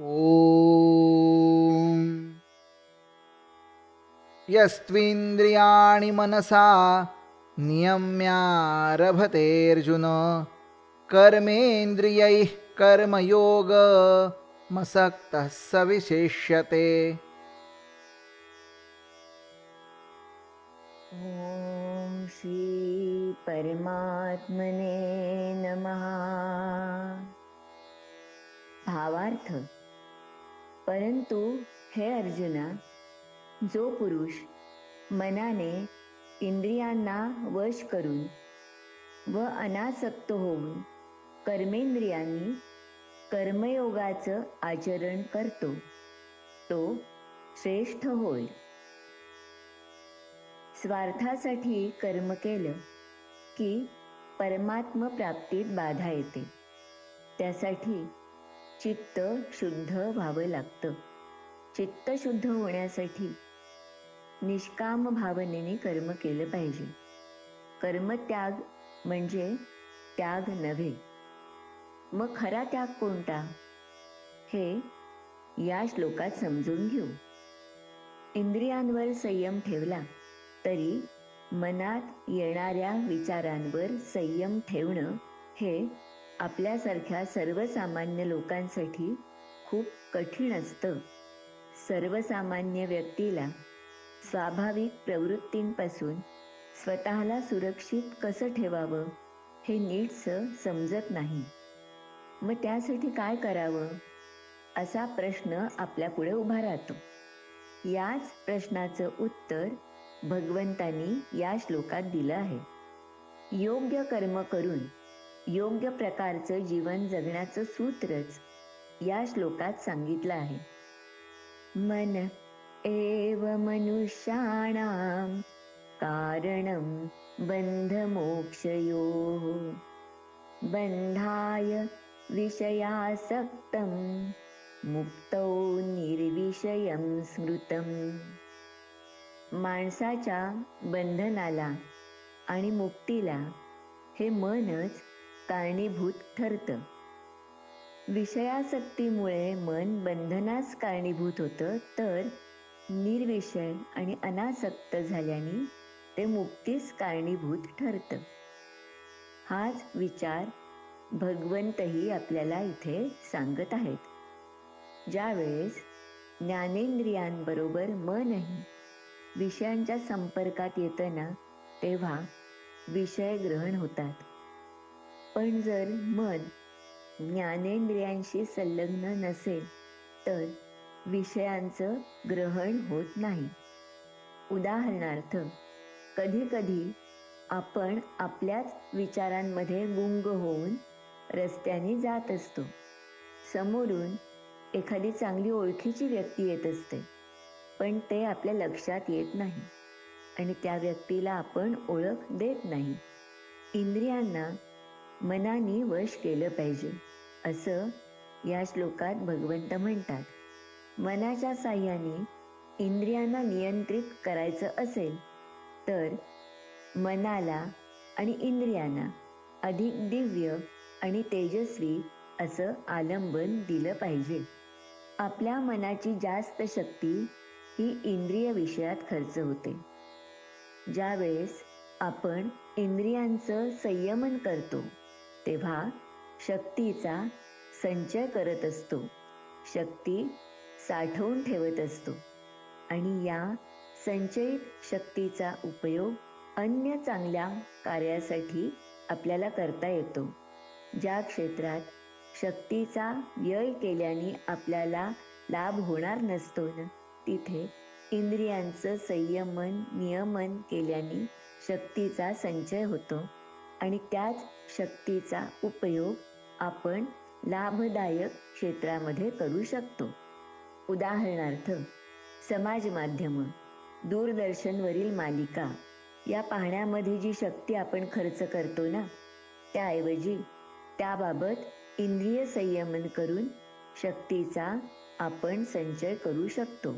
ॐ यस्त्विन्द्रियाणि मनसा नियम्यारभतेऽर्जुन कर्मेन्द्रियैः कर्मयोगमसक्तः स विशेष्यते ॐ श्री परमात्मने नमः। भावार्थ परंतु हे अर्जुना जो पुरुष मनाने इंद्रियांना वश करून व अनासक्त होऊन कर्मेंद्रियांनी कर्मयोगाचं आचरण करतो तो श्रेष्ठ होय. स्वार्थासाठी कर्म केलं की परमात्म प्राप्तीत बाधा येते. त्यासाठी चित्त शुद्ध व्हावं लागतं. चित्त शुद्ध होण्यासाठी निष्काम भावनेने कर्म केलं पाहिजे. कर्मत्याग म्हणजे त्याग नव्हे. मग खरा त्याग कोणता? हे या श्लोकात समजून घेऊ. इंद्रियांवर संयम ठेवला तरी मनात येणाऱ्या विचारांवर संयम ठेवणं हे आपल्यासारख्या सर्वसामान्य लोकांसाठी खूप कठीण असतं. सर्वसामान्य व्यक्तीला स्वाभाविक प्रवृत्तींपासून स्वतःला सुरक्षित कसं ठेवावं हे नीटसं समजत नाही. मग त्यासाठी काय करावं? असा प्रश्न आपल्यापुढे उभा राहतो. याच प्रश्नाचं उत्तर भगवंतानी या श्लोकात दिलं आहे. योग्य कर्म करून योग्य प्रकारचं जीवन जगण्याचं सूत्रच या श्लोकात सांगितलं आहे. मन एव मनुष्याणां कारणं बन्धमोक्षयोः बन्धाय विषयासक्तं मुक्तौ निर्विषयं स्मृतम. माणसाच्या बंधनाला आणि मुक्तीला हे मनच कारणीभूत ठरतं. विषयासक्तीमुळे मन बंधनास कारणीभूत होतं तर निर्विषय आणि अनासक्त झाल्याने ते मुक्तीस कारणीभूत ठरतं. हाच विचार भगवंतही आपल्याला इथे सांगत आहेत. ज्यावेळेस ज्ञानेंद्रियांबरोबर मनही विषयांच्या संपर्कात येतं ना तेव्हा विषय ग्रहण होतात. पण जर मन ज्ञानेंद्रियांशी संलग्न नसेल तर विषयांचं ग्रहण होत नाही. उदाहरणार्थ कधी कधी आपण आपल्याच विचारांमध्ये गुंग होऊन रस्त्याने जात असतो. समोरून एखादी चांगली ओळखीची व्यक्ती येत असते पण ते आपल्या लक्षात येत नाही आणि त्या व्यक्तीला आपण ओळख देत नाही. इंद्रियांना मनाने वश केलं पाहिजे. असं या श्लोकात भगवंत म्हणतात. मनाच्या साह्याने इंद्रियांना नियंत्रित करायचं असेल तर मनाला आणि इंद्रियांना अधिक दिव्य आणि तेजस्वी असं आलंबन दिलं पाहिजे. आपल्या मनाची जास्त शक्ती ही इंद्रिय विषयात खर्च होते. ज्यावेळेस आपण इंद्रियांचं संयमन करतो तेव्हा शक्तीचा संचय करत असतो. शक्ती साठवून ठेवत असतो. आणि या संचयित शक्तीचा उपयोग अन्य चांगल्या कार्यासाठी आपल्याला करता येतो. ज्या क्षेत्रात शक्तीचा व्यय केल्याने आपल्याला लाभ होणार नसतो ना तिथे इंद्रियांचं संयमन नियमन केल्याने शक्तीचा संचय होतो. आणि त्याच शक्तीचा उपयोग आपण लाभदायक क्षेत्रामध्ये करू शकतो. उदाहरणार्थ समाज माध्यम दूरदर्शनवरील मालिका या पाहण्यामध्ये जी शक्ती आपण खर्च करतो ना त्याऐवजी त्याबाबत इंद्रिय संयमन करून शक्तीचा आपण संचय करू शकतो.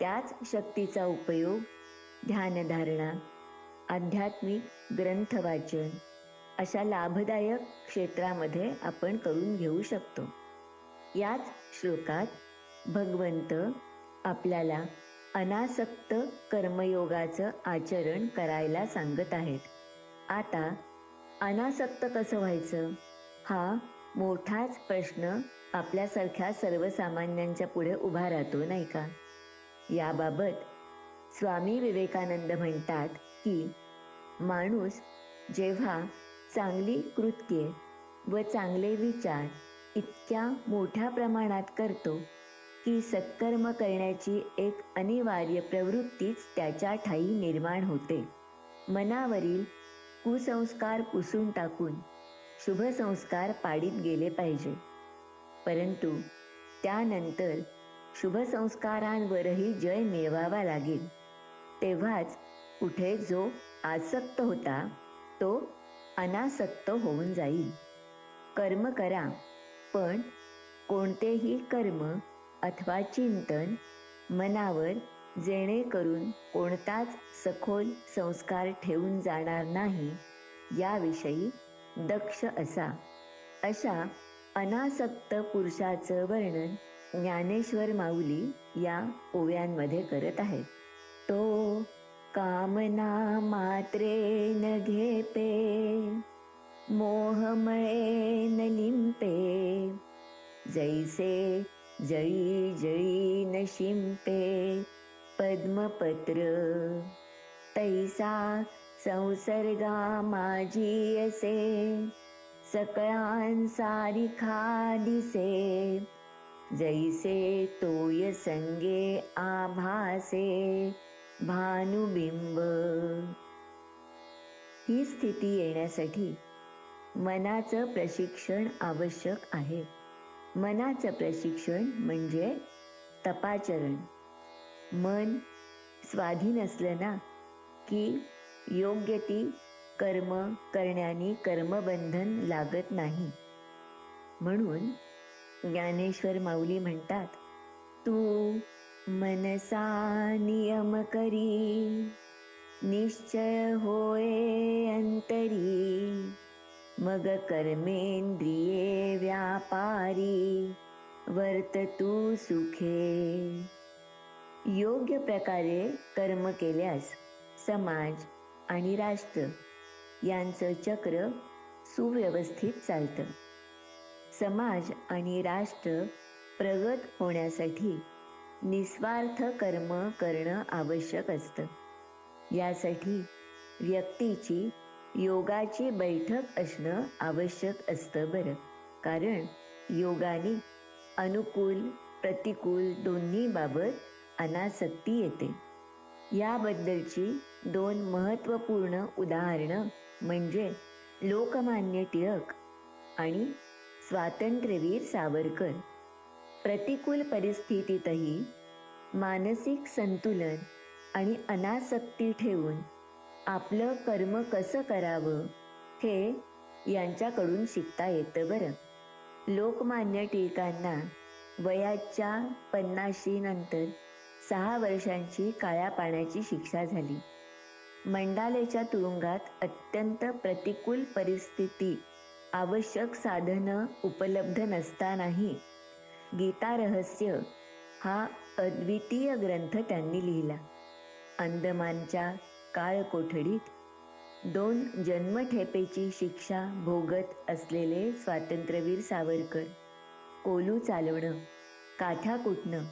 त्याच शक्तीचा उपयोग ध्यानधारणा आध्यात्मिक ग्रंथ वाचन अशा लाभदायक क्षेत्रामध्ये आपण करून घेऊ शकतो. याच श्लोकात भगवंत आपल्याला अनासक्त कर्मयोगाचं आचरण करायला सांगत आहेत. आता अनासक्त कसं व्हायचं? हा मोठाच प्रश्न आपल्यासारख्या सर्वसामान्यांच्या पुढे उभा राहतो नाही का? याबाबत स्वामी विवेकानंद म्हणतात की माणूस जेव्हा चांगली कृत्ये व चांगले विचार इतक्या मोठ्या प्रमाणात करतो की सत्कर्म करण्याची एक अनिवार्य प्रवृत्तीच त्याच्या ठाई निर्माण होते. मनावरील कुसंस्कार पुसून टाकून शुभ संस्कार पाडीत गेले पाहिजे. परंतु त्यानंतर शुभ संस्कारांवरही जय मिळवावा लागेल. तेव्हाच कुठे जो आसक्त होता तो अनासक्त होऊन जाईल. कर्म करा पण कोणतेही कर्म अथवा चिंतन मनावर जेणेकरून कोणताच सखोल संस्कार ठेवून जाणार नाही याविषयी दक्ष असा. अशा अनासक्त पुरुषाचं वर्णन ज्ञानेश्वर माऊली या ओव्यांमध्ये करत आहेत. तो कामना मात्रे न घेपे मोहमळे न लिंपे जैसे जळी जळी न शिंपे पद्मपत्र तैसा संसर्गा माझी असे सकळांसारिखा दिसे जैसे तोय संगे आभासे भानुबिंब. ही स्थिती येण्यासाठी मनाचं प्रशिक्षण आवश्यक आहे. मनाचं प्रशिक्षण म्हणजे तपाचरण. मन स्वाधीन असलं ना की योग्य ती कर्म करण्याने कर्मबंधन लागत नाही. म्हणून ज्ञानेश्वर माऊली म्हणतात तू मनसा नियम करी निश्चय होय अंतरी मग कर्मेंद्रिये व्यापारी वर्त तू सुखे. योग्य प्रकारे कर्म केल्यास समाज आणि राष्ट्र यांचं चक्र सुव्यवस्थित चालतं. समाज आणि राष्ट्र प्रगत होण्यासाठी निस्वार्थ कर्म करणं आवश्यक असतं. यासाठी व्यक्तीची योगाची बैठक असणं आवश्यक असतं बरं. कारण योगाने अनुकूल प्रतिकूल दोन्ही बाबत अनासक्ती येते. याबद्दलची दोन महत्त्वपूर्ण उदाहरणं म्हणजे लोकमान्य टिळक आणि स्वातंत्र्यवीर सावरकर. प्रतिकूल परिस्थितीतही मानसिक संतुलन आणि अनासक्ती ठेवून आपलं कर्म कसं करावं हे यांच्याकडून शिकता येतं बरं. लोकमान्य टिळकांना वयाच्या पन्नाशीनंतर सहा वर्षांची काळ्या पाण्याची शिक्षा झाली. मंडालेच्या तुरुंगात अत्यंत प्रतिकूल परिस्थिती आवश्यक साधनं उपलब्ध नसतानाही गीता रहस्य हा अद्वितीय ग्रंथ त्यांनी लिहिला. अंदमानच्या काळकोठडीत दोन जन्मठेपेची शिक्षा भोगत असलेले स्वातंत्र्यवीर सावरकर कोलू चालवणं काठ्या कुटणं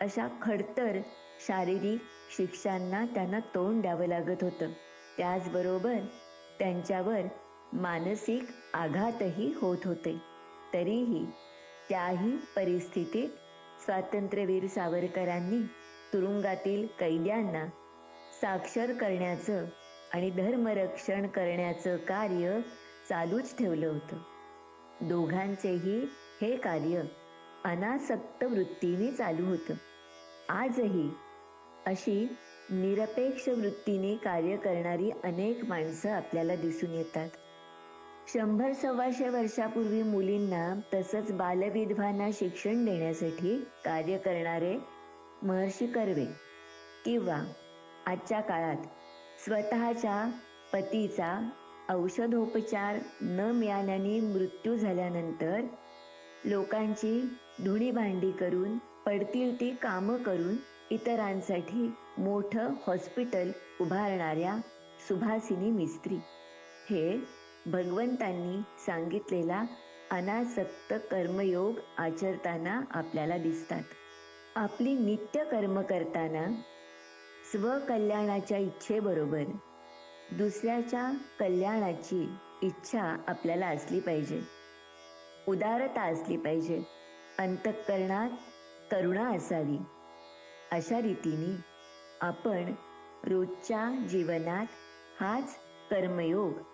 अशा खडतर शारीरिक शिक्षांना त्यांना तोंड द्यावं लागत होतं. त्याचबरोबर त्यांच्यावर मानसिक आघातही होत होते. तरीही त्याही परिस्थितीत स्वातंत्र्यवीर सावरकरांनी तुरुंगातील कैद्यांना साक्षर करण्याचं आणि धर्मरक्षण करण्याचं कार्य चालूच ठेवलं होतं. दोघांचेही हे कार्य अनासक्त वृत्तीने चालू होतं. आजही अशी निरपेक्ष वृत्तीने कार्य करणारी अनेक माणसं आपल्याला दिसून येतात. शंभर सव्वाशे वर्षापूर्वी मुलींना तसंच बालविधवांना शिक्षण देण्यासाठी कार्य करणारे महर्षी कर्वे किंवा आजच्या काळात स्वतःच्या पतीचा औषधोपचार न मिळाल्याने मृत्यू झाल्यानंतर लोकांची धुणी भांडी करून पडतील ती कामं करून इतरांसाठी मोठं हॉस्पिटल उभारणाऱ्या सुभासिनी मिस्त्री. हे भगवंतांनी सांगितलेला अनासक्त कर्मयोग आचरताना आपल्याला दिसतात. आपली नित्य कर्म करताना स्वकल्याणाच्या इच्छेबरोबर दुसऱ्याच्या कल्याणाची इच्छा आपल्याला असली पाहिजे. उदारता असली पाहिजे. अंतःकरणात करुणा असावी. अशा रीतीने आपण रोजच्या जीवनात हाच कर्मयोग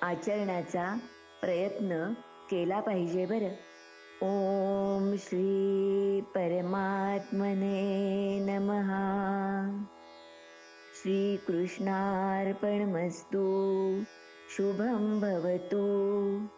आचरण्याचा प्रयत्न केला पाहिजे बरं. ओम श्री परमात्मने नमहा श्रीकृष्णार्पणमस्तु. शुभं भवतु.